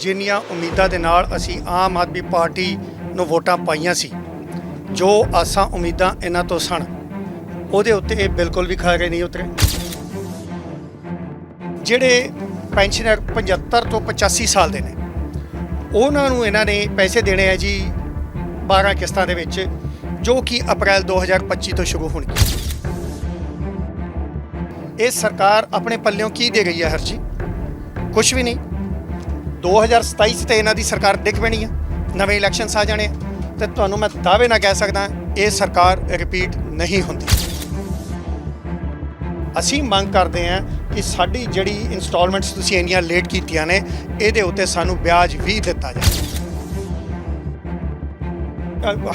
ਜਿੰਨੀਆਂ ਉਮੀਦਾਂ ਦੇ ਨਾਲ ਅਸੀਂ ਆਮ ਆਦਮੀ ਪਾਰਟੀ ਨੂੰ ਵੋਟਾਂ ਪਾਈਆਂ ਸੀ, ਜੋ ਆਸਾਂ ਉਮੀਦਾਂ ਇਹਨਾਂ ਤੋਂ ਸਨ, ਉਹਦੇ ਉੱਤੇ ਇਹ ਬਿਲਕੁਲ ਵੀ ਖਰੇ ਨਹੀਂ ਉਤਰੇ। ਜਿਹੜੇ ਪੈਨਸ਼ਨਰ 75 ਤੋਂ 85 ਸਾਲ ਦੇ ਨੇ, ਉਹਨਾਂ ਨੂੰ ਇਹਨਾਂ ਨੇ ਪੈਸੇ ਦੇਣੇ ਆ ਜੀ 12 ਕਿਸ਼ਤਾਂ ਦੇ ਵਿੱਚ, ਜੋ ਕਿ ਅਪ੍ਰੈਲ 2025 ਤੋਂ ਸ਼ੁਰੂ ਹੋਣਗੇ। ਇਹ ਸਰਕਾਰ ਆਪਣੇ ਪੱਲਿਓਂ ਕੀ ਦੇ ਗਈ ਹੈ ਹਰਜੀ? ਕੁਝ ਵੀ ਨਹੀਂ। 2027 'ਚ ਤੇ ਇਹਨਾਂ ਦੀ ਸਰਕਾਰ ਡਿੱਗ ਪੈਣੀ ਆ। ਨਵੇਂ ਇਲੈਕਸ਼ਨਸ ਆ ਜਾਣੇ ਆ। ਤੇ ਤੁਹਾਨੂੰ ਮੈਂ ਦਾਅਵੇ ਨਾਲ ਕਹਿ ਸਕਦਾ, ਇਹ ਸਰਕਾਰ ਰਿਪੀਟ ਨਹੀਂ ਹੁੰਦੀ। ਅਸੀਂ ਮੰਗ ਕਰਦੇ ਹਾਂ ਕਿ ਸਾਡੀ ਜਿਹੜੀ ਇਨਸਟਾਲਮੈਂਟਸ ਤੁਸੀਂ ਇੰਨੀਆਂ ਲੇਟ ਕੀਤੀਆਂ ਨੇ, ਇਹਦੇ ਉੱਤੇ ਸਾਨੂੰ ਵਿਆਜ ਵੀ ਦਿੱਤਾ ਜਾਵੇ।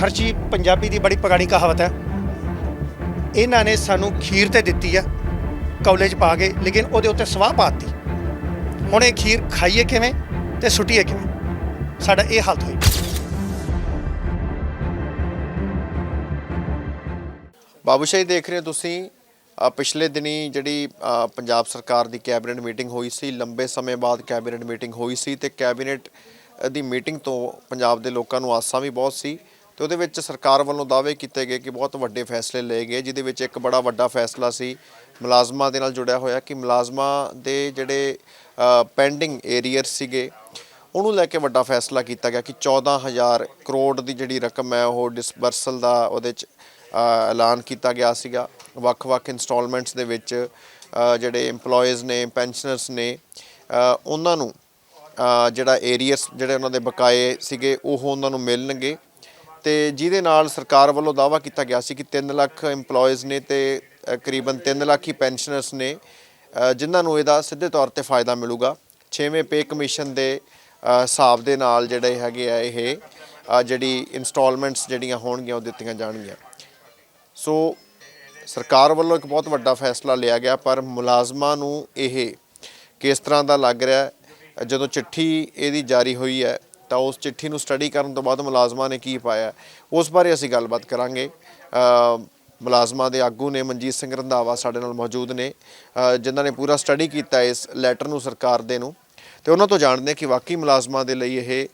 ਹਰ ਚੀਜ਼ ਪੰਜਾਬੀ ਦੀ ਬੜੀ ਪੁਰਾਣੀ ਕਹਾਵਤ ਹੈ। ਇਹਨਾਂ ਨੇ ਸਾਨੂੰ ਖੀਰ ਤੇ ਦਿੱਤੀ ਆ ਕਾਲਜ ਪਾ ਕੇ, ਲੇਕਿਨ ਉਹਦੇ ਉੱਤੇ ਸਵਾਹ ਪਾਤੀ ਹੁਣ ਇਹ ਖੀਰ ਖਾਈਏ ਕਿਵੇਂ? ਤੇ ਸੁੱਟੀਏ ਕਿਵੇਂ? ਸਾਡਾ ਇਹ ਹਾਲਤ ਹੋਈ। ਬਾਬੂਸ਼ਾਹੀ ਦੇਖ ਰਹੇ ਹੋ ਤੁਸੀਂ ਪਿਛਲੇ ਦਿਨੀ ਜਿਹੜੀ ਪੰਜਾਬ ਸਰਕਾਰ ਦੀ ਕੈਬਨਿਟ ਮੀਟਿੰਗ ਹੋਈ ਸੀ, ਲੰਬੇ ਸਮੇਂ ਬਾਅਦ ਕੈਬਨਿਟ ਮੀਟਿੰਗ ਹੋਈ ਸੀ ਤੇ ਕੈਬਨਿਟ ਦੀ ਮੀਟਿੰਗ ਤੋਂ ਪੰਜਾਬ ਦੇ ਲੋਕਾਂ ਨੂੰ ਆਸਾਂ ਵੀ ਬਹੁਤ ਸੀ ਤੇ ਉਹਦੇ ਵਿੱਚ ਸਰਕਾਰ ਵੱਲੋਂ ਦਾਅਵੇ ਕੀਤੇ ਗਏ ਕਿ ਬਹੁਤ ਵੱਡੇ ਫੈਸਲੇ ਲਏ ਗਏ, ਜਿਹਦੇ ਵਿੱਚ ਇੱਕ ਬੜਾ ਵੱਡਾ ਫੈਸਲਾ ਸੀ, ਮੁਲਾਜ਼ਮਾਂ ਦੇ ਨਾਲ ਜੁੜਿਆ ਹੋਇਆ ਕਿ ਮੁਲਾਜ਼ਮਾਂ ਦੇ ਜਿਹੜੇ ਪੈਂਡਿੰਗ ਏਰੀਅਰ ਸੀਗੇ। ਉਹਨੂੰ ਲੈ ਕੇ ਵੱਡਾ ਫੈਸਲਾ ਕੀਤਾ ਗਿਆ ਕਿ 14000 ਕਰੋੜ ਦੀ ਜਿਹੜੀ ਰਕਮ ਹੈ ਉਹ ਡਿਸਬਰਸਲ ਦਾ ਉਹਦੇ ਚ ਐਲਾਨ ਕੀਤਾ ਗਿਆ ਸੀਗਾ। ਵੱਖ-ਵੱਖ ਇਨਸਟਾਲਮੈਂਟਸ ਦੇ ਵਿੱਚ ਜਿਹੜੇ EMPLOYEES ਨੇ ਪੈਨਸ਼ਨਰਸ ਨੇ ਉਹਨਾਂ ਨੂੰ ਜਿਹੜਾ ਏਰੀਅਸ ਜਿਹੜੇ ਉਹਨਾਂ ਦੇ ਬਕਾਏ ਸੀਗੇ ਉਹ ਉਹਨਾਂ ਨੂੰ ਮਿਲਣਗੇ। ਤੇ ਜਿਹਦੇ ਨਾਲ ਸਰਕਾਰ ਵੱਲੋਂ ਦਾਅਵਾ ਕੀਤਾ ਗਿਆ ਸੀ ਕਿ 3 ਲੱਖ EMPLOYEES ਨੇ ਤੇ ਅ, ਕਰੀਬਨ 3 ਲੱਖ ਹੀ ਪੈਨਸ਼ਨਰਸ ਨੇ। ਜਿਨ੍ਹਾਂ ਨੂੰ ਇਹਦਾ ਸਿੱਧੇ ਤੌਰ ਤੇ ਫਾਇਦਾ ਮਿਲੂਗਾ। 6ਵੇਂ ਪੇ ਕਮਿਸ਼ਨ ਦੇ ਹਿਸਾਬ ਦੇ ਨਾਲ ਜਿਹੜੇ ਹੈਗੇ ਆ ਇਹ ਜਿਹੜੀ ਇਨਸਟਾਲਮੈਂਟਸ ਜਿਹੜੀਆਂ ਹੋਣਗੀਆਂ ਉਹ ਦਿੱਤੀਆਂ ਜਾਣਗੀਆਂ। ਸੋ ਸਰਕਾਰ ਵੱਲੋਂ ਇੱਕ ਬਹੁਤ ਵੱਡਾ ਫੈਸਲਾ ਲਿਆ ਗਿਆ, ਪਰ ਮੁਲਾਜ਼ਮਾਂ ਨੂੰ ਇਹ ਕਿਸ ਤਰ੍ਹਾਂ ਦਾ ਲੱਗ ਰਿਹਾ ਜਦੋਂ ਚਿੱਠੀ ਇਹਦੀ ਜਾਰੀ ਹੋਈ ਹੈ, ਤਾਂ ਉਸ ਚਿੱਠੀ ਨੂੰ ਸਟੱਡੀ ਕਰਨ ਤੋਂ ਬਾਅਦ ਮੁਲਾਜ਼ਮਾਂ ਨੇ ਕੀ ਪਾਇਆ? ਉਸ ਬਾਰੇ ਅਸੀਂ ਗੱਲਬਾਤ ਕਰਾਂਗੇ। ਮੁਲਾਜ਼ਮਾਂ ਦੇ ਆਗੂ ਨੇ ਮਨਜੀਤ ਸਿੰਘ ਰੰਧਾਵਾ ਸਾਡੇ ਨਾਲ ਮੌਜੂਦ ਨੇ ਜਿਨ੍ਹਾਂ ਨੇ ਪੂਰਾ ਸਟੱਡੀ ਕੀਤਾ ਇਸ ਲੈਟਰ ਨੂੰ ਸਰਕਾਰ ਦੇ ਨੂੰ। ਤੇ ਉਹਨਾਂ ਤੋਂ ਜਾਣਦੇ ਕਿ ਵਾਕਈ ਮੁਲਾਜ਼ਮਾਂ ਦੇ ਲਈ ਇਹ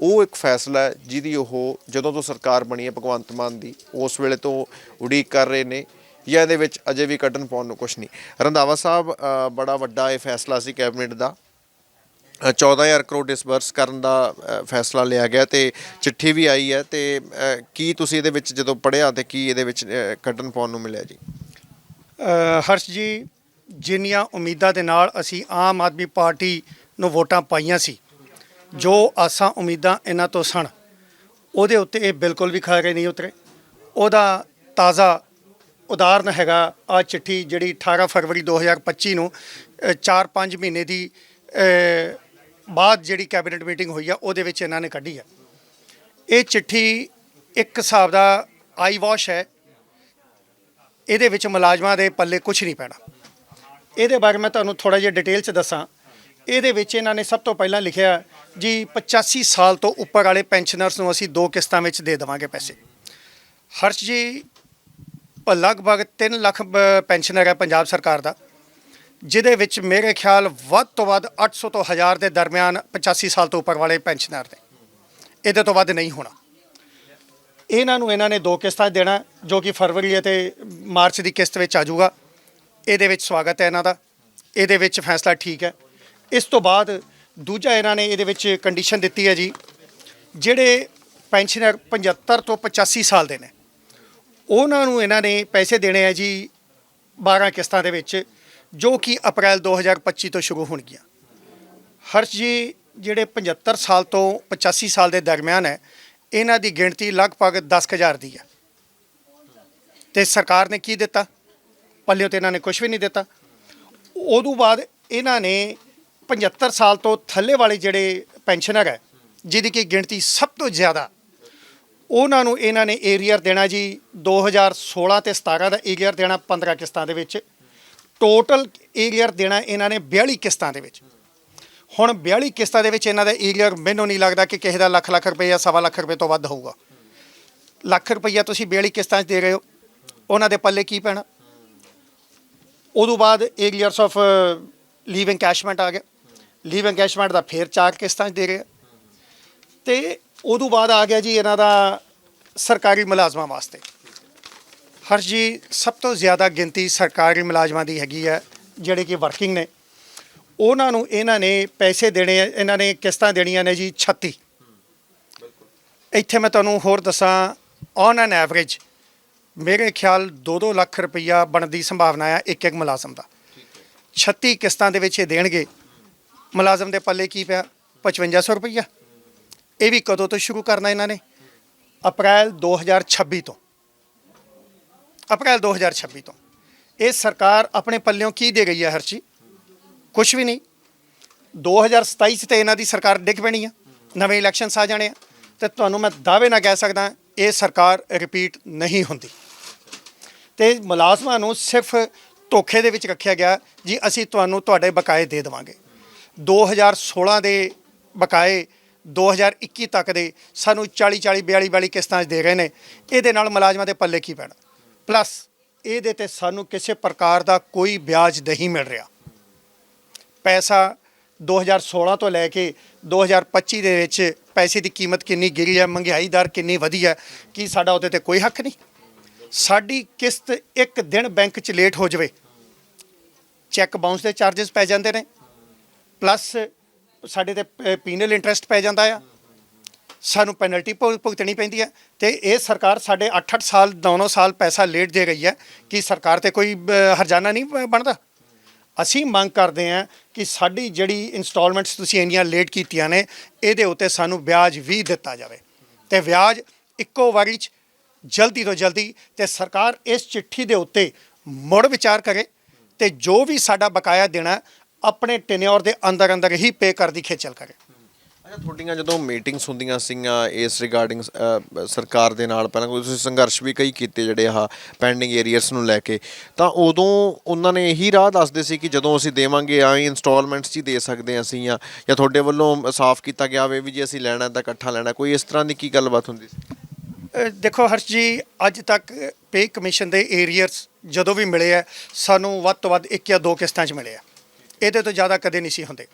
ਉਹ ਇੱਕ ਫੈਸਲਾ ਹੈ ਜਿਹਦੀ ਉਹ ਜਦੋਂ ਤੋਂ ਸਰਕਾਰ ਬਣੀ ਹੈ ਭਗਵੰਤ ਮਾਨ ਦੀ, ਉਸ ਵੇਲੇ ਤੋਂ ਉਡੀਕ ਕਰ ਰਹੇ ਨੇ ਜਾਂ ਇਹਦੇ ਵਿੱਚ ਅਜੇ ਵੀ ਕੱਢਣ ਪਾਉਣ ਨੂੰ ਕੁਝ ਨਹੀਂ। ਰੰਧਾਵਾ ਸਾਹਿਬ ਬੜਾ ਵੱਡਾ ਇਹ ਫੈਸਲਾ ਸੀ ਕੈਬਨਿਟ ਦਾ। 14000 ਕਰੋੜ ਡਿਸਬਰਸ ਕਰਨ ਦਾ ਫੈਸਲਾ ਲਿਆ ਗਿਆ ਤੇ ਚਿੱਠੀ ਵੀ ਆਈ ਹੈ ਤੇ ਕੀ ਤੁਸੀਂ ਇਹਦੇ ਵਿੱਚ ਜਦੋਂ ਪੜ੍ਹਿਆ ਤੇ ਕੀ ਇਹਦੇ ਵਿੱਚ ਕੱਢਣ ਪਾਉਣ ਨੂੰ ਮਿਲਿਆ ਜੀ? ਹਰਸ਼ ਜੀ, ਜਿੰਨੀਆਂ ਉਮੀਦਾਂ ਦੇ ਨਾਲ ਅਸੀਂ ਆਮ ਆਦਮੀ ਪਾਰਟੀ ਨੂੰ ਵੋਟਾਂ ਪਾਈਆਂ ਸੀ, ਜੋ ਆਸਾਂ ਉਮੀਦਾਂ ਇਹਨਾਂ ਤੋਂ ਸਨ, ਉਹਦੇ ਉੱਤੇ ਇਹ ਬਿਲਕੁਲ ਵੀ ਖਰੇ ਨਹੀਂ ਉਤਰੇ। ਉਹਦਾ ਤਾਜ਼ਾ ਉਦਾਹਰਨ ਹੈਗਾ ਆ ਚਿੱਠੀ ਜਿਹੜੀ 18 ਫਰਵਰੀ 2025 ਨੂੰ 4-5 ਮਹੀਨੇ ਦੀ ਬਾਅਦ ਜਿਹੜੀ ਕੈਬਨਿਟ ਮੀਟਿੰਗ ਹੋਈ ਆ, ਉਹਦੇ ਵਿੱਚ ਇਹਨਾਂ ਨੇ ਕੱਢੀ ਆ। ਇਹ ਚਿੱਠੀ ਇੱਕ ਹਿਸਾਬ ਦਾ ਆਈ ਵਾਸ਼ ਹੈ। ਇਹਦੇ ਵਿੱਚ ਮੁਲਾਜ਼ਮਾਂ ਦੇ ਪੱਲੇ ਕੁਝ ਨਹੀਂ ਪੈਣਾ। ਇਹਦੇ ਬਾਰੇ ਮੈਂ ਤੁਹਾਨੂੰ ਥੋੜਾ ਜਿਹਾ ਡਿਟੇਲ ਚ ਦੱਸਾਂ। ਇਹਦੇ ਵਿੱਚ ਇਹਨਾਂ ਨੇ ਸਭ ਤੋਂ ਪਹਿਲਾਂ ਲਿਖਿਆ, ਜੀ 85 ਸਾਲ ਤੋਂ ਉੱਪਰ ਵਾਲੇ ਪੈਨਸ਼ਨਰਸ ਨੂੰ ਅਸੀਂ ਦੋ ਕਿਸ਼ਤਾਂ ਵਿੱਚ ਦੇ ਦੇਵਾਂਗੇ ਪੈਸੇ। ਹਰਸ਼ ਜੀ ਲਗਭਗ 3 ਲੱਖ ਪੈਨਸ਼ਨਰ ਹੈ ਪੰਜਾਬ ਸਰਕਾਰ ਦਾ। ਜਿਹਦੇ ਵਿੱਚ ਮੇਰੇ ਖਿਆਲ ਵੱਧ ਤੋਂ ਵੱਧ 800 ਤੋਂ 1000 ਦੇ ਦਰਮਿਆਨ 85 ਸਾਲ ਤੋਂ ਉੱਪਰ ਵਾਲੇ ਪੈਨਸ਼ਨਰ ਨੇ। ਇਹਦੇ ਤੋਂ ਵੱਧ ਨਹੀਂ ਹੋਣਾ। ਇਹਨਾਂ ਨੂੰ ਇਹਨਾਂ ਨੇ ਦੋ ਕਿਸ਼ਤਾਂ ਦੇਣਾ, ਜੋ ਕਿ ਫਰਵਰੀ ਅਤੇ ਮਾਰਚ ਦੀ ਕਿਸ਼ਤ ਵਿੱਚ ਆ ਜਾਊਗਾ। ਇਹਦੇ ਵਿੱਚ ਸਵਾਗਤ ਹੈ ਇਹਨਾਂ ਦਾ। ਇਹਦੇ ਵਿੱਚ ਫੈਸਲਾ ਠੀਕ ਹੈ। ਇਸ ਤੋਂ ਬਾਅਦ ਦੂਜਾ ਇਹਨਾਂ ਨੇ ਇਹਦੇ ਵਿੱਚ ਕੰਡੀਸ਼ਨ ਦਿੱਤੀ ਹੈ ਜੀ, ਜਿਹੜੇ ਪੈਨਸ਼ਨਰ 75 ਤੋਂ 85 ਸਾਲ ਦੇ ਨੇ, ਉਹਨਾਂ ਨੂੰ ਇਹਨਾਂ ਨੇ ਪੈਸੇ ਦੇਣੇ ਆ ਜੀ 12 ਕਿਸ਼ਤਾਂ ਦੇ ਵਿੱਚ। ਜੋ ਕਿ ਅਪ੍ਰੈਲ 2025 ਤੋਂ ਸ਼ੁਰੂ ਹੋਣਗੀਆਂ। ਹਰਸ਼ ਜੀ, ਜਿਹੜੇ 75 ਸਾਲ ਤੋਂ 85 ਸਾਲ ਦੇ ਦਰਮਿਆਨ ਹੈ, ਇਹਨਾਂ ਦੀ ਗਿਣਤੀ ਲਗਭਗ 10000 ਦੀ ਹੈ। ਤੇ ਸਰਕਾਰ ਨੇ ਕੀ ਦਿੱਤਾ? ਪੱਲਿਓ ਤੇ ਇਹਨਾਂ ਨੇ ਕੁਝ ਵੀ ਨਹੀਂ ਦਿੱਤਾ। ਉਦੋਂ ਬਾਅਦ ਇਹਨਾਂ ਨੇ 75 ਸਾਲ ਤੋਂ ਥੱਲੇ ਵਾਲੇ ਜਿਹੜੇ ਪੈਨਸ਼ਨਰ ਹੈ, ਜਿਹਦੀ ਕਿ ਗਿਣਤੀ ਸਭ ਤੋਂ ਜ਼ਿਆਦਾ, ਉਹਨਾਂ ਨੂੰ ਇਹਨਾਂ ਨੇ ਏਰੀਅਰ ਦੇਣਾ ਜੀ 2016 ਤੇ 17 ਦਾ ਏਰੀਅਰ ਦੇਣਾ 15 ਕਿਸ਼ਤਾਂ ਦੇ ਵਿੱਚ। ਟੋਟਲ ਏਰੀਅਰ ਦੇਣਾ ਇਹਨਾਂ ਨੇ 42 ਕਿਸ਼ਤਾਂ ਦੇ ਵਿੱਚ। ਹੁਣ 42 ਕਿਸ਼ਤਾਂ ਦੇ ਵਿੱਚ ਇਹਨਾਂ ਦਾ ਏਰੀਅਰ ਮੈਨੂੰ ਨਹੀਂ ਲੱਗਦਾ ਕਿ ਕਿਸੇ ਦਾ ਲੱਖ ਲੱਖ ਰੁਪਏ ਜਾਂ ਸਵਾ ਲੱਖ ਰੁਪਏ ਤੋਂ ਵੱਧ ਹੋਊਗਾ। ਲੱਖ ਰੁਪਈਆ ਤੁਸੀਂ 42 ਕਿਸ਼ਤਾਂ 'ਚ ਦੇ ਰਹੇ ਹੋ, ਉਹਨਾਂ ਦੇ ਪੱਲੇ ਕੀ ਪੈਣਾ? ਉਦੋਂ ਬਾਅਦ ਏਰੀਅਰਸ ਆਫ ਲੀਵ ਇਨਕੈਸ਼ਮੈਂਟ ਆ ਗਿਆ। ਲੀਵ ਐਨਕੈਸ਼ਮੈਂਟ ਦਾ ਫੇਰ ਚਾਰ ਕਿਸ਼ਤਾਂ 'ਚ ਦੇ ਰਹੇ ਆ। ਤੇ ਉਦੋਂ ਬਾਅਦ ਆ ਗਿਆ ਜੀ ਇਹਨਾਂ ਦਾ ਸਰਕਾਰੀ ਮੁਲਾਜ਼ਮਾਂ ਵਾਸਤੇ। ਹਰਸ਼ ਜੀ ਸਭ ਤੋਂ ਜ਼ਿਆਦਾ ਗਿਣਤੀ ਸਰਕਾਰੀ ਮੁਲਾਜ਼ਮਾਂ ਦੀ ਹੈਗੀ ਹੈ ਜਿਹੜੇ ਕਿ ਵਰਕਿੰਗ ਨੇ। ਉਹਨਾਂ ਨੂੰ ਇਹਨਾਂ ਨੇ ਪੈਸੇ ਦੇਣੇ ਆ ਇਹਨਾਂ ਨੇ ਕਿਸ਼ਤਾਂ ਦੇਣੀਆਂ ਨੇ ਜੀ 36 ਇੱਥੇ ਮੈਂ ਤੁਹਾਨੂੰ ਹੋਰ ਦੱਸਾਂ ਔਨ ਐਨ ਐਵਰੇਜ ਮੇਰੇ ਖਿਆਲ 2-2 ਲੱਖ ਰੁਪਈਆ ਬਣਨ ਦੀ ਸੰਭਾਵਨਾ ਹੈ ਇੱਕ ਇੱਕ ਮੁਲਾਜ਼ਮ ਦਾ। 36 ਕਿਸ਼ਤਾਂ ਦੇ ਵਿੱਚ ਇਹ ਦੇਣਗੇ। ਮੁਲਾਜ਼ਮ ਦੇ ਪੱਲੇ ਕੀ ਪਿਆ? 5500 ਰੁਪਈਆ। ਇਹ ਵੀ ਕਦੋਂ ਤੋਂ ਸ਼ੁਰੂ ਕਰਨਾ ਇਹਨਾਂ ਨੇ? ਅਪ੍ਰੈਲ 2026 ਤੋਂ। ਅਪ੍ਰੈਲ 2026 ਤੋਂ। ਇਹ ਸਰਕਾਰ ਆਪਣੇ ਪੱਲਿਓਂ ਕੀ ਦੇ ਗਈ ਹੈ ਹਰਚੀ ਕੁਝ ਵੀ ਨਹੀਂ। 2027 ਚ ਤੇ ਇਹਨਾਂ ਦੀ ਸਰਕਾਰ ਡਿੱਗ ਪੈਣੀ ਆ। ਨਵੇਂ ਇਲੈਕਸ਼ਨਸ ਆ ਜਾਣੇ ਆ। ਤੇ ਤੁਹਾਨੂੰ ਮੈਂ ਦਾਅਵੇ ਨਾਲ ਕਹਿ ਸਕਦਾ, ਇਹ ਸਰਕਾਰ ਰਿਪੀਟ ਨਹੀਂ ਹੁੰਦੀ। ਤੇ ਮੁਲਾਜ਼ਮਾਂ ਨੂੰ ਸਿਰਫ ਧੋਖੇ ਦੇ ਵਿੱਚ ਰੱਖਿਆ ਗਿਆ ਜੀ, ਅਸੀਂ ਤੁਹਾਨੂੰ ਤੁਹਾਡੇ ਬਕਾਏ ਦੇ ਦੇਵਾਂਗੇ। 2016 ਦੇ ਬਕਾਏ 2021 ਤੱਕ ਦੇ ਸਾਨੂੰ 40 40 42 42 ਕਿਸ਼ਤਾਂ 'ਚ ਦੇ ਰਹੇ ਨੇ। ਇਹਦੇ ਨਾਲ ਮੁਲਾਜ਼ਮਾਂ ਦੇ ਪੱਲੇ ਕੀ ਪੈਣਾ? ਪਲੱਸ ਇਹਦੇ ਤੇ ਸਾਨੂੰ ਕਿਸੇ ਪ੍ਰਕਾਰ ਦਾ ਕੋਈ ਵਿਆਜ ਨਹੀਂ ਮਿਲ ਰਿਹਾ। ਪੈਸਾ 2016 ਤੋਂ ਲੈ ਕੇ 2025 ਦੇ ਵਿੱਚ ਪੈਸੇ ਦੀ ਕੀਮਤ ਕਿੰਨੀ ਗਿਰੀ ਹੈ, ਮਹਿੰਗਾਈ ਦਰ ਕਿੰਨੀ ਵਧੀ ਹੈ, ਕੀ ਸਾਡਾ ਉਹਦੇ ਤੇ ਕੋਈ ਹੱਕ ਨਹੀਂ। ਸਾਡੀ ਕਿਸ਼ਤ ਇੱਕ ਦਿਨ ਬੈਂਕ 'ਚ ਲੇਟ ਹੋ ਜਾਵੇ। ਚੈੱਕ ਬਾਉਂਸ ਦੇ ਚਾਰजेस ਪੈ ਜਾਂਦੇ ਨੇ। ਪਲੱਸ ਸਾਡੇ ਤੇ ਪੀਨਲ ਇੰਟਰਸਟ ਪੈ ਜਾਂਦਾ ਆ। ਸਾਨੂੰ ਪੈਨਲਟੀ ਭੁਗ ਭੁਗਤਣੀ ਪੈਂਦੀ ਹੈ ਤੇ ਇਹ ਸਰਕਾਰ ਸਾਡੇ 8-8 ਸਾਲ 9-9 ਸਾਲ ਪੈਸਾ ਲੇਟ ਦੇ ਗਈ ਹੈ ਕਿ ਸਰਕਾਰ ਤੇ ਕੋਈ ਅਹ, ਹਰਜਾਨਾ ਨਹੀਂ ਬ- ਬਣਦਾ। ਅਸੀਂ ਮੰਗ ਕਰਦੇ ਹਾਂ ਕਿ ਸਾਡੀ ਜਿਹੜੀ ਇਨਸਟਾਲਮੈਂਟਸ ਤੁਸੀਂ ਇੰਨੀਆਂ ਲੇਟ ਕੀਤੀਆਂ ਨੇ ਇਹਦੇ ਉੱਤੇ ਸਾਨੂੰ ਵਿਆਜ ਵੀ ਦਿੱਤਾ ਜਾਵੇ। ਤੇ ਵਿਆਜ ਇੱਕੋ ਵਾਰੀ 'ਚ ਜਲਦੀ ਤੋਂ ਜਲਦੀ ਤੇ ਸਰਕਾਰ ਇਸ ਚਿੱਠੀ ਦੇ ਉੱਤੇ ਮੁੜ ਵਿਚਾਰ ਕਰੇ ਤੇ ਜੋ ਵੀ ਸਾਡਾ ਬਕਾਇਆ ਦੇਣਾ ਆਪਣੇ ਟੈਨਿਓਰ ਦੇ ਅੰਦਰ ਅੰਦਰ ਹੀ ਪੇ ਕਰ ਦੀ ਖੇਚਲ ਕਰੇ। ਅੱਛਾ, ਤੁਹਾਡੀਆਂ ਜਦੋਂ ਮੀਟਿੰਗਸ ਹੁੰਦੀਆਂ ਸੀਗੀਆਂ, ਇਸ ਰਿਗਾਰਡਿੰਗ ਸਰਕਾਰ ਦੇ ਨਾਲ ਪਹਿਲਾਂ ਤੁਸੀਂ ਸੰਘਰਸ਼ ਵੀ ਕਈ ਕੀਤੇ ਜਿਹੜੇ ਆ ਪੈਂਡਿੰਗ ਏਰੀਅਰਸ ਨੂੰ ਲੈ ਕੇ, ਤਾਂ ਉਦੋਂ ਉਹਨਾਂ ਨੇ ਇਹੀ ਰਾਹ ਦੱਸਦੇ ਸੀ ਕਿ ਜਦੋਂ ਅਸੀਂ ਦੇਵਾਂਗੇ, ਐਂ ਇਨਸਟਾਲਮੈਂਟਸ 'ਚ ਹੀ ਦੇ ਸਕਦੇ ਹਾਂ ਅਸੀਂ ਜਾਂ ਜਾਂ ਤੁਹਾਡੇ ਵੱਲੋਂ ਸਾਫ਼ ਕੀਤਾ ਗਿਆ ਹੋਵੇ ਵੀ ਜੇ ਅਸੀਂ ਲੈਣਾ ਤਾਂ ਇਕੱਠਾ ਲੈਣਾ, ਕੋਈ ਇਸ ਤਰ੍ਹਾਂ ਦੀ ਕੀ ਗੱਲਬਾਤ ਹੁੰਦੀ ਸੀ? ਦੇਖੋ ਹਰਸ਼ ਜੀ, ਅੱਜ ਤੱਕ ਪੇ ਕਮਿਸ਼ਨ ਦੇ ਏਰੀਅਰਸ ਜਦੋਂ ਵੀ ਮਿਲੇ ਆ, ਸਾਨੂੰ ਵੱਧ ਤੋਂ ਵੱਧ ਇੱਕ ਜਾਂ ਦੋ ਕਿਸ਼ਤਾਂ 'ਚ ਮਿਲੇ ਆ। ਇਹਦੇ ਤੋਂ ਜ਼ਿਆਦਾ ਕਦੇ ਨਹੀਂ ਸੀ ਹੁੰਦੇ।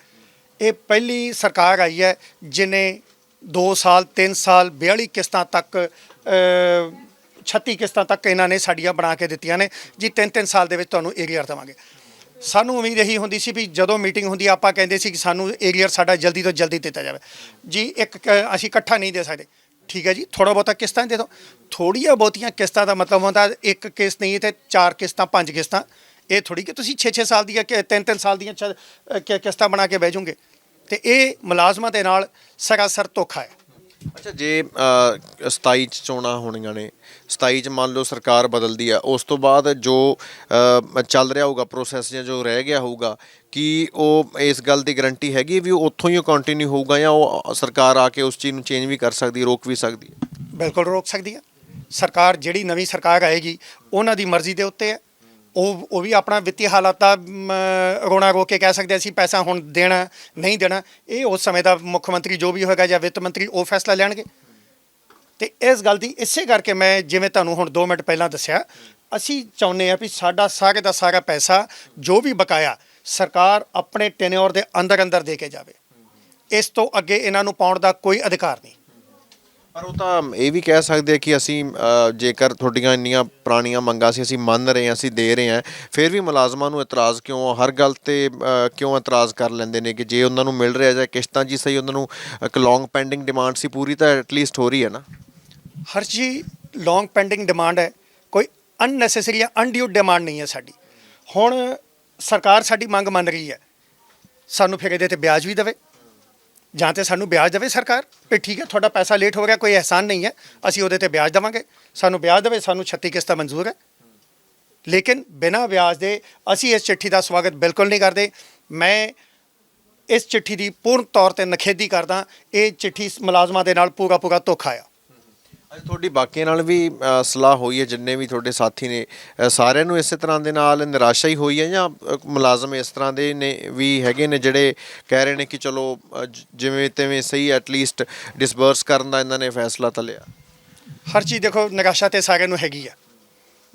ਇਹ ਪਹਿਲੀ ਸਰਕਾਰ ਆਈ ਹੈ ਜਿਨੇ 2 ਸਾਲ 3 ਸਾਲ 42 ਕਿਸ਼ਤਾਂ ਤੱਕ ਅਹ, 36 ਕਿਸ਼ਤਾਂ ਤੱਕ ਇਹਨਾਂ ਨੇ ਸਾਡੀਆਂ ਬਣਾ ਕੇ ਦਿੱਤੀਆਂ ਨੇ ਜੀ 3-3 ਸਾਲ ਦੇ ਵਿੱਚ ਤੁਹਾਨੂੰ ਏਰੀਅਰ ਦੇਵਾਂਗੇ। ਸਾਨੂੰ ਉਮੀਦ ਇਹੀ ਹੁੰਦੀ ਸੀ ਵੀ ਜਦੋਂ ਮੀਟਿੰਗ ਹੁੰਦੀ ਆਪਾਂ ਕਹਿੰਦੇ ਸੀ ਕਿ ਸਾਨੂੰ ਏਰੀਅਰ ਸਾਡਾ ਜਲਦੀ ਤੋਂ ਜਲਦੀ ਦਿੱਤਾ ਜਾਵੇ। ਜੀ ਇੱਕ ਅਸੀਂ ਇਕੱਠਾ ਨਹੀਂ ਦੇ ਸਕਦੇ। ਠੀਕ ਹੈ ਜੀ ਥੋੜਾ ਬਹੁਤਾ ਕਿਸ਼ਤਾਂ ਦੇ ਦਿਓ। ਥੋੜੀਆਂ ਬਹੁਤੀਆਂ ਕਿਸ਼ਤਾਂ ਦਾ ਮਤਲਬ ਹੁੰਦਾ ਇੱਕ ਕਿਸ਼ਤ ਨਹੀਂ ਤੇ ਚਾਰ ਕਿਸ਼ਤਾਂ ਪੰਜ ਕਿਸ਼ਤਾਂ। ਇਹ ਥੋੜੀ ਕਿ ਤੁਸੀਂ 6-6 ਸਾਲ ਦੀਆਂ ਕਿ 3-3 ਸਾਲ ਦੀਆਂ ਚ- ਕਿਸ਼ਤਾਂ ਬਣਾ ਕੇ ਬਹਿ ਜਾਓਗੇ। ਤੇ ਇਹ ਮੁਲਾਜ਼ਮਾਂ ਦੇ ਨਾਲ ਸਰਾਸਰ ਧੋਖਾ ਹੈ। ਅੱਛਾ ਜੇ ਅ, 27 ਚ ਚੋਣਾਂ ਹੋਣੀਆਂ ਨੇ 27 ਚ ਮੰਨ ਲਓ ਸਰਕਾਰ ਬਦਲਦੀ ਆ ਉਸ ਤੋਂ ਬਾਅਦ ਜੋ ਅ, ਚੱਲ ਰਿਹਾ ਹੋਊਗਾ ਪ੍ਰੋਸੈਸ ਜਾਂ ਜੋ ਰਹਿ ਗਿਆ ਹੋਊਗਾ ਕਿ ਉਹ ਇਸ ਗੱਲ ਦੀ ਗਾਰੰਟੀ ਹੈਗੀ ਵੀ ਉਹ ਉੱਥੋਂ ਹੀ ਕੰਟੀਨਿਊ ਹੋਊਗਾ ਜਾਂ ਉਹ ਸਰਕਾਰ ਆ ਕੇ ਉਸ ਚੀਜ਼ ਨੂੰ ਚੇਂਜ ਵੀ ਕਰ ਸਕਦੀ ਰੋਕ ਵੀ ਸਕਦੀ ਹੈ? ਬਿਲਕੁਲ ਰੋਕ ਸਕਦੀ ਹੈ। ਸਰਕਾਰ ਜਿਹੜੀ ਨਵੀਂ ਸਰਕਾਰ ਆਏਗੀ ਉਹਨਾਂ ਦੀ ਮਰਜ਼ੀ ਦੇ ਉੱਤੇ ਹੈ। ਉਹ ਉਹ ਵੀ ਆਪਣਾ ਵਿੱਤੀ ਹਾਲਾਤ ਦਾ ਰੋਣਾ ਰੋ ਕੇ ਕਹਿ ਸਕਦੇ ਅਸੀਂ ਪੈਸਾ ਹੁਣ ਦੇਣਾ, ਨਹੀਂ ਦੇਣਾ, ਇਹ ਉਸ ਸਮੇਂ ਦਾ ਮੁੱਖ ਮੰਤਰੀ ਜੋ ਵੀ ਹੋਏਗਾ ਜਾਂ ਵਿੱਤ ਮੰਤਰੀ ਉਹ ਫੈਸਲਾ ਲੈਣਗੇ। ਤੇ ਇਸ ਗੱਲ ਦੀ ਇਸੇ ਕਰਕੇ ਮੈਂ ਜਿਵੇਂ ਤੁਹਾਨੂੰ ਹੁਣ 2 ਮਿੰਟ ਪਹਿਲਾਂ ਦੱਸਿਆ, ਅਸੀਂ ਚਾਹੁੰਦੇ ਆ ਵੀ ਸਾਡਾ ਸਾਰੇ ਦਾ ਸਾਰਾ ਪੈਸਾ ਜੋ ਵੀ ਬਕਾਇਆ ਸਰਕਾਰ ਆਪਣੇ ਟੈਨਿਓਰ ਦੇ ਅੰਦਰ ਅੰਦਰ ਦੇ ਕੇ ਜਾਵੇ। ਇਸ ਤੋਂ ਅੱਗੇ ਇਹਨਾਂ ਨੂੰ ਪਾਉਣ ਦਾ ਕੋਈ ਅਧਿਕਾਰ ਨਹੀਂ। ਪਰ ਉਹ ਤਾਂ ਇਹ ਵੀ ਕਹਿ ਸਕਦੇ ਆ ਕਿ ਅਸੀਂ ਅ, ਜੇਕਰ ਤੁਹਾਡੀਆਂ ਇੰਨੀਆਂ ਪੁਰਾਣੀਆਂ ਮੰਗਾਂ ਸੀ ਅਸੀਂ ਮੰਨ ਰਹੇ ਹਾਂ ਅਸੀਂ ਦੇ ਰਹੇ ਹਾਂ ਫਿਰ ਵੀ ਮੁਲਾਜ਼ਮਾਂ ਨੂੰ ਇਤਰਾਜ਼ ਕਿਉਂ ਹਰ ਗੱਲ ਤੇ ਅ, ਕਿਉਂ ਇਤਰਾਜ਼ ਕਰ ਲੈਂਦੇ ਨੇ ਕਿ ਜੇ ਉਹਨਾਂ ਨੂੰ ਮਿਲ ਰਿਹਾ ਜਾਂ ਕਿਸ਼ਤਾਂ ਜੀ ਸਹੀ ਉਹਨਾਂ ਨੂੰ ਇੱਕ ਲੌਂਗ ਪੈਂਡਿੰਗ ਡਿਮਾਂਡ ਸੀ ਪੂਰੀ ਤਾਂ ਐਟਲੀਸਟ ਹੋ ਰਹੀ ਹੈ ਨਾ? ਹਰ ਜੀ ਲੌਂਗ ਪੈਂਡਿੰਗ ਡਿਮਾਂਡ ਹੈ ਕੋਈ ਅਨਨੈਸੈਸਰੀ ਜਾਂ ਅਨਡਿਊ ਡਿਮਾਂਡ ਨਹੀਂ ਹੈ ਸਾਡੀ। ਹੁਣ ਸਰਕਾਰ ਸਾਡੀ ਮੰਗ ਮੰਨ ਰਹੀ ਹੈ ਸਾਨੂੰ ਫਿਰ ਇਹਦੇ ਤੇ ਵਿਆਜ ਵੀ ਦੇਵੇ। ਜਾਂ ਤੇ ਸਾਨੂੰ ਵਿਆਜ ਦੇਵੇ ਸਰਕਾਰ ਵੀ ਠੀਕ ਹੈ, ਤੁਹਾਡਾ ਪੈਸਾ ਲੇਟ ਹੋ ਗਿਆ, ਕੋਈ ਅਹਿਸਾਨ ਨਹੀਂ ਹੈ, ਅਸੀਂ ਉਹਦੇ ਤੇ ਵਿਆਜ ਦੇਵਾਂਗੇ। ਸਾਨੂੰ ਵਿਆਜ ਦੇਵੇ, ਸਾਨੂੰ 36 ਕਿਸ਼ਤਾਂ ਮਨਜ਼ੂਰ ਹੈ। ਲੇਕਿਨ ਬਿਨਾਂ ਵਿਆਜ ਦੇ ਅਸੀਂ ਇਸ ਚਿੱਠੀ ਦਾ ਸਵਾਗਤ ਬਿਲਕੁਲ ਨਹੀਂ ਕਰਦੇ। ਮੈਂ ਇਸ ਚਿੱਠੀ ਦੀ ਪੂਰਨ ਤੌਰ ਤੇ ਨਖੇਦੀ ਕਰਦਾ, ਇਹ ਚਿੱਠੀ ਮੁਲਾਜ਼ਮਾਂ ਦੇ ਨਾਲ ਪੂਰਾ ਪੂਰਾ ਧੋਖਾ ਆ। ਅੱਜ ਤੁਹਾਡੀ ਬਾਕੀਆਂ ਨਾਲ ਵੀ ਅ, ਸਲਾਹ ਹੋਈ ਹੈ ਜਿੰਨੇ ਵੀ ਤੁਹਾਡੇ ਸਾਥੀ ਨੇ ਅ, ਸਾਰਿਆਂ ਨੂੰ ਇਸੇ ਤਰ੍ਹਾਂ ਦੇ ਨਾਲ ਨਿਰਾਸ਼ਾ ਹੀ ਹੋਈ ਹੈ ਜਾਂ ਅ, ਮੁਲਾਜ਼ਮ ਇਸ ਤਰ੍ਹਾਂ ਦੇ ਨੇ ਵੀ ਹੈਗੇ ਨੇ ਜਿਹੜੇ ਕਹਿ ਰਹੇ ਨੇ ਕਿ ਚਲੋ ਅ, ਜ- ਜਿਵੇਂ ਤਿਵੇਂ ਸਹੀ ਐਟਲੀਸਟ ਡਿਸਬਰਸ ਕਰਨ ਦਾ ਇਹਨਾਂ ਨੇ ਫੈਸਲਾ ਤਾਂ ਲਿਆ। ਹਰ ਚੀਜ਼ ਦੇਖੋ ਨਿਰਾਸ਼ਾ ਤੇ ਸਾਰਿਆਂ ਨੂੰ ਹੈਗੀ ਆ।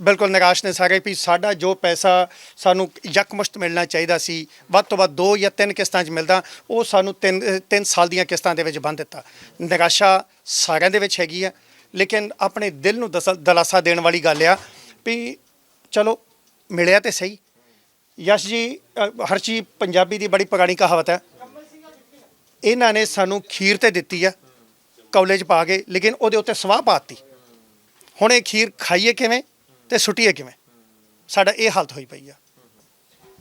ਬਿਲਕੁਲ ਨਿਰਾਸ਼ ਨੇ ਸਾਰੇ ਵੀ ਸਾਡਾ ਜੋ ਪੈਸਾ ਸਾਨੂੰ ਯਕਮੁਸ਼ਤ ਮਿਲਣਾ ਚਾਹੀਦਾ ਸੀ ਵੱਧ ਤੋਂ ਵੱਧ ਦੋ ਜਾਂ ਤਿੰਨ ਕਿਸ਼ਤਾਂ 'ਚ ਮਿਲਦਾ ਉਹ ਸਾਨੂੰ ਤਿੰਨ ਤਿੰਨ ਸਾਲ ਦੀਆਂ ਕਿਸ਼ਤਾਂ ਦੇ ਵਿੱਚ ਬੰਨ ਦਿੱਤਾ। ਨਿਰਾਸ਼ਾ ਸਾਰਿਆਂ ਦੇ ਵਿੱਚ ਹੈਗੀ ਆ। ਲੇਕਿਨ ਆਪਣੇ ਦਿਲ ਨੂੰ ਦਸ- ਦਲਾਸਾ ਦੇਣ ਵਾਲੀ ਗੱਲ ਆ ਵੀ ਚਲੋ ਮਿਲਿਆ ਤੇ ਸਹੀ। ਯਸ਼ ਜੀ ਅ, ਹਰਸ਼ੀ ਪੰਜਾਬੀ ਦੀ ਬੜੀ ਪੁਰਾਣੀ ਕਹਾਵਤ ਹੈ। ਇਹਨਾਂ ਨੇ ਸਾਨੂੰ ਖੀਰ ਤੇ ਦਿੱਤੀ ਆ ਕੌਲੇ 'ਚ ਪਾ ਕੇ ਲੇਕਿਨ ਉਹਦੇ ਉੱਤੇ ਸਵਾਹ ਪਾਤੀ ਹੁਣ ਇਹ ਖੀਰ ਖਾਈਏ ਕਿਵੇਂ ਤੇ ਸੁੱਟੀਏ ਕਿਵੇਂ? ਸਾਡਾ ਇਹ ਹਾਲਤ ਹੋਈ ਪਈ ਆ।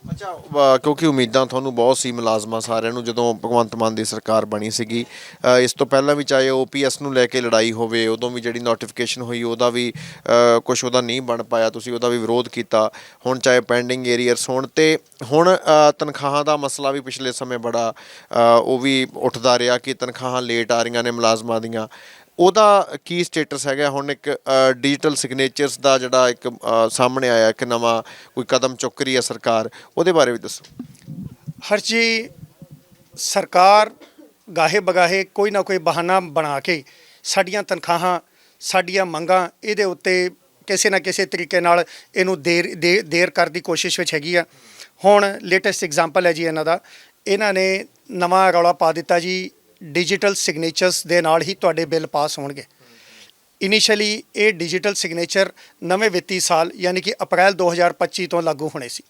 ਅੱਛਾ ਕਿਉਂਕਿ ਉਮੀਦਾਂ ਤੁਹਾਨੂੰ ਬਹੁਤ ਸੀ ਮੁਲਾਜ਼ਮਾਂ ਸਾਰਿਆਂ ਨੂੰ ਜਦੋਂ ਭਗਵੰਤ ਮਾਨ ਦੀ ਸਰਕਾਰ ਬਣੀ ਸੀਗੀ। ਇਸ ਤੋਂ ਪਹਿਲਾਂ ਵੀ ਚਾਹੇ ਓਪੀਐਸ ਨੂੰ ਲੈ ਕੇ ਲੜਾਈ ਹੋਵੇ, ਉਦੋਂ ਵੀ ਜਿਹੜੀ ਨੋਟੀਫਿਕੇਸ਼ਨ ਹੋਈ, ਉਹਦਾ ਵੀ ਕੁਝ ਉਹਦਾ ਨਹੀਂ ਬਣ ਪਾਇਆ, ਤੁਸੀਂ ਉਹਦਾ ਵੀ ਵਿਰੋਧ ਕੀਤਾ। ਹੁਣ ਚਾਹੇ ਪੈਂਡਿੰਗ ਏਰੀਅਰਸ ਹੋਣ ਤੇ ਹੁਣ ਤਨਖਾਹਾਂ ਦਾ ਮਸਲਾ ਵੀ ਪਿਛਲੇ ਸਮੇਂ ਬੜਾ ਉਹ ਵੀ ਉੱਠਦਾ ਰਿਹਾ ਕਿ ਤਨਖਾਹਾਂ ਲੇਟ ਆ ਰਹੀਆਂ ਨੇ ਮੁਲਾਜ਼ਮਾਂ ਦੀਆਂ। ਉਹਦਾ ਕੀ ਸਟੇਟਸ ਹੈਗਾ? ਹੁਣ ਇੱਕ ਡਿਜੀਟਲ ਸਿਗਨੇਚਰਸ ਦਾ ਜਿਹੜਾ ਇੱਕ ਸਾਹਮਣੇ ਆਇਆ, ਇੱਕ ਨਵਾਂ ਕੋਈ ਕਦਮ ਚੁੱਕ ਰਹੀ ਹੈ ਸਰਕਾਰ, ਉਹਦੇ ਬਾਰੇ ਵੀ ਦੱਸੋ। ਹਰਜੀ, ਸਰਕਾਰ ਗਾਹੇ ਬਗਾਹੇ ਕੋਈ ਨਾ ਕੋਈ ਬਹਾਨਾ ਬਣਾ ਕੇ ਸਾਡੀਆਂ ਤਨਖਾਹਾਂ, ਸਾਡੀਆਂ ਮੰਗਾਂ ਇਹਦੇ ਉੱਤੇ ਕਿਸੇ ਨਾ ਕਿਸੇ ਤਰੀਕੇ ਨਾਲ ਇਹਨੂੰ ਦੇਰ, ਦੇ- ਦੇਰ ਕਰਨ ਦੀ ਕੋਸ਼ਿਸ਼ ਵਿੱਚ ਹੈਗੀ ਆ। ਹੁਣ ਲੇਟੈਸਟ ਐਗਜ਼ਾਮਪਲ ਹੈ ਜੀ ਇਹਨਾਂ ਦਾ। ਇਹਨਾਂ ਨੇ ਨਵਾਂ ਰੌਲਾ ਪਾ ਦਿੱਤਾ ਜੀ। ਡਿਜੀਟਲ ਸਿਗਨੇਚਰਸ ਦੇ ਨਾਲ ਹੀ ਤੁਹਾਡੇ ਬਿੱਲ ਪਾਸ ਹੋਣਗੇ। ਇਨੀਸ਼ੀਅਲੀ ਇਹ ਡਿਜੀਟਲ ਸਿਗਨੇਚਰ ਨਵੇਂ ਵਿੱਤੀ ਸਾਲ, ਯਾਨੀ ਕਿ ਅਪ੍ਰੈਲ 2025 ਤੋਂ ਲਾਗੂ ਹੋਣੇ ਸੀ।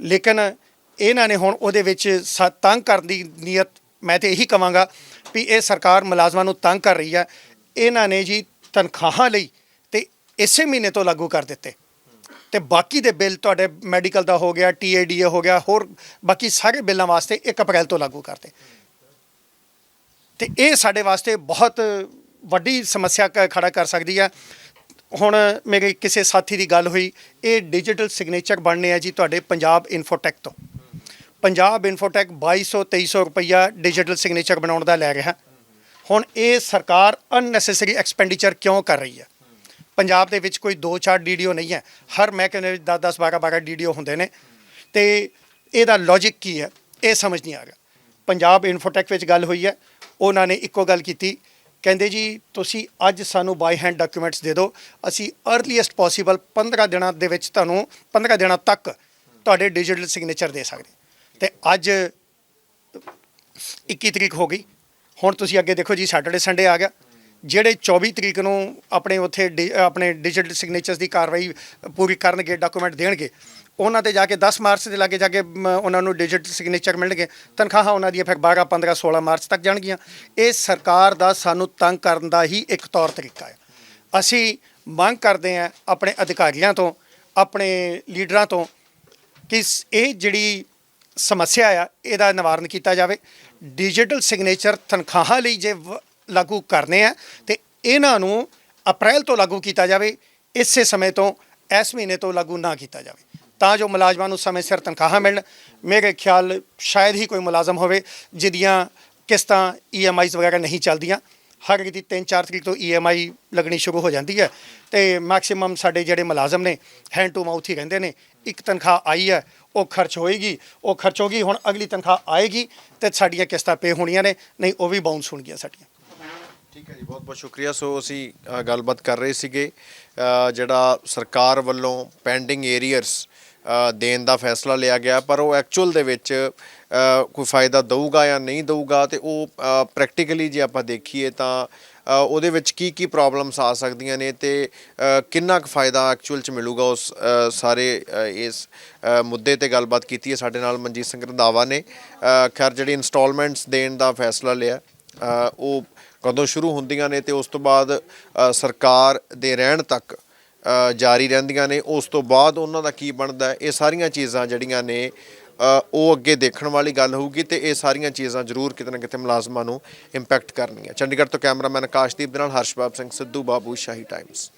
ਲੇਕਿਨ ਇਹਨਾਂ ਨੇ ਹੁਣ ਉਹਦੇ ਵਿੱਚ ਸ- ਤੰਗ ਕਰਨ ਦੀ ਨੀਅਤ, ਮੈਂ ਤੇ ਇਹੀ ਕਵਾਂਗਾ ਵੀ ਇਹ ਸਰਕਾਰ ਮੁਲਾਜ਼ਮਾਂ ਨੂੰ ਤੰਗ ਕਰ ਰਹੀ ਹੈ। ਇਹਨਾਂ ਨੇ ਜੀ ਤਨਖਾਹਾਂ ਲਈ ਤੇ ਇਸੇ ਮਹੀਨੇ ਤੋਂ ਲਾਗੂ ਕਰ ਦਿੱਤੇ। ਤੇ ਬਾਕੀ ਦੇ ਬਿੱਲ ਤੁਹਾਡੇ ਮੈਡੀਕਲ ਦਾ ਹੋ ਗਿਆ ਟੀਏਡੀਏ ਹੋ ਗਿਆ, ਹੋਰ ਬਾਕੀ ਸਾਰੇ ਬਿੱਲਾਂ ਵਾਸਤੇ 1 ਅਪ੍ਰੈਲ ਤੋਂ ਲਾਗੂ ਕਰਤੇ ਤੇ ਇਹ ਸਾਡੇ ਵਾਸਤੇ ਬਹੁਤ ਵੱਡੀ ਸਮੱਸਿਆ ਕ- ਖੜਾ ਕਰ ਸਕਦੀ ਹੈ। ਹੁਣ ਮੇਰੇ ਕਿਸੇ ਸਾਥੀ ਦੀ ਗੱਲ ਹੋਈ, ਇਹ ਡਿਜੀਟਲ ਸਿਗਨੇਚਰ ਬਣਨੇ ਆ ਜੀ ਤੁਹਾਡੇ ਪੰਜਾਬ ਇਨਫੋਟੈਕ ਤੋਂ। ਪੰਜਾਬ ਇਨਫੋਟੈਕ 2200 2300 ਰੁਪਈਆ ਡਿਜੀਟਲ ਸਿਗਨੇਚਰ ਬਣਾਉਣ ਦਾ ਲੈ ਰਿਹਾ। ਹੁਣ ਇਹ ਸਰਕਾਰ ਅਨਨੈਸੈਸਰੀ ਐਕਸਪੈਂਡੀਚਰ ਕਿਉਂ ਕਰ ਰਹੀ ਹੈ? ਪੰਜਾਬ ਦੇ ਵਿੱਚ ਕੋਈ 2-4 ਡੀਡੀਓ ਨਹੀਂ ਹੈ। ਹਰ ਮਹਿਕਮੇ ਵਿੱਚ 10-10 12-12 ਡੀਡੀਓ ਹੁੰਦੇ ਨੇ। ਤੇ ਇਹਦਾ ਲੌਜੀਕ ਕੀ ਹੈ? ਇਹ ਸਮਝ ਨਹੀਂ ਆ ਰਿਹਾ। ਪੰਜਾਬ ਇਨਫੋਟੈਕ ਵਿੱਚ ਗੱਲ ਹੋਈ ਹੈ। ਉਹਨਾਂ ਨੇ ਇੱਕੋ ਗੱਲ ਕੀਤੀ, ਕਹਿੰਦੇ ਜੀ, ਤੁਸੀਂ ਅੱਜ ਸਾਨੂੰ ਬਾਈ ਹੈਂਡ ਡਾਕੂਮੈਂਟਸ ਦੇ ਦਿਓ, ਅਸੀਂ ਅਰਲੀਐਸਟ ਪੋਸੀਬਲ 15 ਦਿਨਾਂ ਦੇ ਵਿੱਚ ਤੁਹਾਨੂੰ 15 ਦਿਨਾਂ ਤੱਕ ਤੁਹਾਡੇ ਡਿਜੀਟਲ ਸਿਗਨੇਚਰ ਦੇ ਸਕਦੇ। ਤੇ ਅੱਜ 21 ਤਰੀਕ ਹੋ ਗਈ, ਹੁਣ ਤੁਸੀਂ ਅੱਗੇ ਦੇਖੋ ਜੀ ਸੈਟਰਡੇ ਸੰਡੇ ਆ ਗਿਆ, ਜਿਹੜੇ 24 ਤਰੀਕ ਨੂੰ ਆਪਣੇ ਉੱਥੇ ਡਿ- ਆਪਣੇ ਡਿਜੀਟਲ ਸਿਗਨੇਚਰਸ ਦੀ ਕਾਰਵਾਈ ਪੂਰੀ ਕਰਨਗੇ ਡਾਕੂਮੈਂਟ ਦੇਣਗੇ ਉਹਨਾਂ ਤੇ ਜਾ ਕੇ 10 ਮਾਰਚ ਦੇ ਲਾਗੇ ਜਾ ਕੇ ਮ, ਉਹਨਾਂ ਨੂੰ ਡਿਜੀਟਲ ਸਿਗਨੇਚਰ ਮਿਲਣਗੇ। ਤਨਖਾਹਾਂ ਉਹਨਾਂ ਦੀਆਂ ਫਿਰ 12 15 16 ਮਾਰਚ ਤੱਕ ਜਾਣਗੀਆਂ। ਇਹ ਸਰਕਾਰ ਦਾ ਸਾਨੂੰ ਤੰਗ ਕਰਨ ਦਾ ਹੀ ਇੱਕ ਤੌਰ ਤਰੀਕਾ ਹੈ। ਅਸੀਂ ਮੰਗ ਕਰਦੇ ਹਾਂ ਆਪਣੇ ਅਧਿਕਾਰੀਆਂ ਤੋਂ ਆਪਣੇ ਲੀਡਰਾਂ ਤੋਂ ਕਿ ਸ- ਇਹ ਜਿਹੜੀ ਸਮੱਸਿਆ ਆ ਇਹਦਾ ਨਿਵਾਰਨ ਕੀਤਾ ਜਾਵੇ। ਡਿਜੀਟਲ ਸਿਗਨੇਚਰ ਤਨਖਾਹਾਂ ਲਈ ਜੇ ਵ- ਲਾਗੂ ਕਰਨੇ ਆ ਤੇ ਇਹਨਾਂ ਨੂੰ ਅਪ੍ਰੈਲ ਤੋਂ ਲਾਗੂ ਕੀਤਾ ਜਾਵੇ। ਇਸੇ ਸਮੇਂ ਤੋਂ ਇਸ ਮਹੀਨੇ ਤੋਂ ਲਾਗੂ ਨਾ ਕੀਤਾ ਜਾਵੇ। ਤਾਂ ਜੋ ਮੁਲਾਜ਼ਮਾਂ ਨੂੰ ਸਮੇਂ ਸਿਰ ਤਨਖਾਹਾਂ ਮਿਲਣ। ਮੇਰੇ ਖਿਆਲ ਸ਼ਾਇਦ ਹੀ ਕੋਈ ਮੁਲਾਜ਼ਮ ਹੋਵੇ ਜਿਹਦੀਆਂ ਕਿਸ਼ਤਾਂ ਈਐਮਆਈਜ਼ ਵਗੈਰਾ ਨਹੀਂ ਚੱਲਦੀਆਂ। ਹਰ ਇੱਕ ਦੀ 3-4 ਤਰੀਕ ਤੋਂ ਈਐਮਆਈ ਲੱਗਣੀ ਸ਼ੁਰੂ ਹੋ ਜਾਂਦੀ ਹੈ ਤੇ ਮੈਕਸਿਮਮ ਸਾਡੇ ਜਿਹੜੇ ਮੁਲਾਜ਼ਮ ਨੇ ਹੈਂਡ ਟੂ ਮਾਊਥ ਹੀ ਰਹਿੰਦੇ ਨੇ। ਇੱਕ ਤਨਖਾਹ ਆਈ ਹੈ, ਉਹ ਖਰਚ ਹੋਏਗੀ, ਉਹ ਖਰਚ ਹੋਗੀ ਹੁਣ ਅਗਲੀ ਤਨਖਾਹ ਆਏਗੀ ਤੇ ਸਾਡੀਆਂ ਕਿਸ਼ਤਾਂ ਪੇ ਹੋਣੀਆਂ ਨੇ, ਨਹੀਂ ਉਹ ਵੀ ਬਾਉਂਸ ਹੋਣਗੀਆਂ ਸਾਡੀਆਂ। ਠੀਕ ਹੈ ਜੀ, ਬਹੁਤ ਬਹੁਤ ਸ਼ੁਕਰੀਆ। ਸੋ ਅਸੀਂ ਗੱਲਬਾਤ ਕਰ ਰਹੇ ਸੀਗੇ। ਜਿਹੜਾ ਸਰਕਾਰ ਵੱਲੋਂ ਪੈਂਡਿੰਗ ਏਰੀਅਰਸ ਦੇਣ ਦਾ ਫੈਸਲਾ ਲਿਆ ਗਿਆ, ਪਰ ਉਹ ਐਕਚੁਅਲ ਦੇ ਵਿੱਚ ਕੋਈ ਫਾਇਦਾ ਦਊਗਾ ਜਾਂ ਨਹੀਂ ਦਊਗਾ ਤੇ ਉਹ ਪ੍ਰੈਕਟੀਕਲੀ ਜੇ ਆਪਾਂ ਦੇਖੀਏ ਤਾਂ ਉਹਦੇ ਵਿੱਚ ਕੀ ਕੀ ਪ੍ਰੋਬਲਮਸ ਆ ਸਕਦੀਆਂ ਨੇ ਤੇ ਕਿੰਨਾ ਕੁ ਫਾਇਦਾ ਐਕਚੁਅਲ ਚ ਮਿਲੂਗਾ ਉਸ ਸਾਰੇ ਇਸ ਮੁੱਦੇ ਤੇ ਗੱਲਬਾਤ ਕੀਤੀ ਹੈ ਸਾਡੇ ਨਾਲ ਮਨਜੀਤ ਸਿੰਘ ਰੰਧਾਵਾ ਨੇ। ਖੈਰ ਜਿਹੜੀ ਇਨਸਟਾਲਮੈਂਟਸ ਦੇਣ ਦਾ ਫੈਸਲਾ ਲਿਆ ਉਹ ਕਦੋਂ ਸ਼ੁਰੂ ਹੁੰਦੀਆਂ ਨੇ ਤੇ ਉਸ ਤੋਂ ਬਾਅਦ ਸਰਕਾਰ ਦੇ ਰਹਿਣ ਤੱਕ ਜਾਰੀ ਰਹਿੰਦੀਆਂ ਨੇ। ਉਸ ਤੋਂ ਬਾਅਦ ਉਹਨਾਂ ਦਾ ਕੀ ਬਣਦਾ ਇਹ ਸਾਰੀਆਂ ਚੀਜ਼ਾਂ ਜਿਹੜੀਆਂ ਨੇ ਉਹ ਅੱਗੇ ਦੇਖਣ ਵਾਲੀ ਗੱਲ ਹੋਊਗੀ ਤੇ ਇਹ ਸਾਰੀਆਂ ਚੀਜ਼ਾਂ ਜ਼ਰੂਰ ਕਿਤੇ ਨਾ ਕਿਤੇ ਮੁਲਾਜ਼ਮਾਂ ਨੂੰ ਇੰਪੈਕਟ ਕਰਨਗੀਆਂ। ਚੰਡੀਗੜ੍ਹ ਤੋਂ ਕੈਮਰਾਮੈਨ ਆਕਾਸ਼ਦੀਪ ਦੇ ਨਾਲ ਹਰਸ਼ਬਾਬ ਸਿੰਘ ਸਿੱਧੂ, ਬਾਬੂ ਸ਼ਾਹੀ ਟਾਈਮਸ